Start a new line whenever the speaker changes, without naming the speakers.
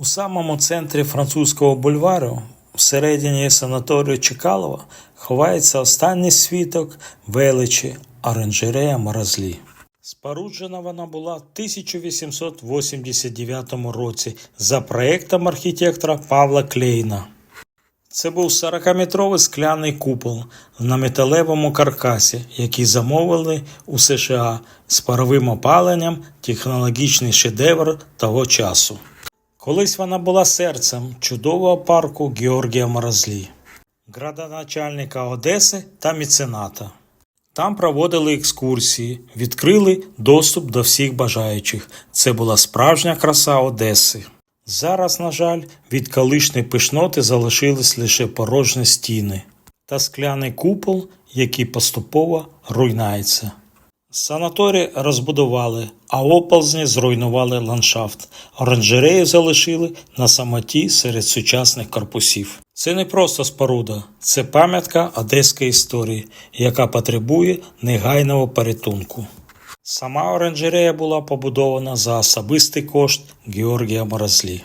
У самому центрі французького бульвару, всередині санаторію Чекалова, ховається останній свідок величі оранжерея Морозлі. Споруджена вона була в 1889 році за проектом архітектора Павла Клейна. Це був 40-метровий скляний купол на металевому каркасі, який замовили у США з паровим опаленням технологічний шедевр того часу. Колись вона була серцем чудового парку Георгія Морозлі, градоначальника Одеси та мецената. Там проводили екскурсії, відкрили доступ до всіх бажаючих. Це була справжня краса Одеси. Зараз, на жаль, від колишньої пишноти залишились лише порожні стіни та скляний купол, який поступово руйнається. Санаторій розбудували, а оползні зруйнували ландшафт. Оранжерею залишили на самоті серед сучасних корпусів. Це не просто споруда, це пам'ятка одеської історії, яка потребує негайного порятунку. Сама оранжерея була побудована за особистий кошт Георгія Морозлі.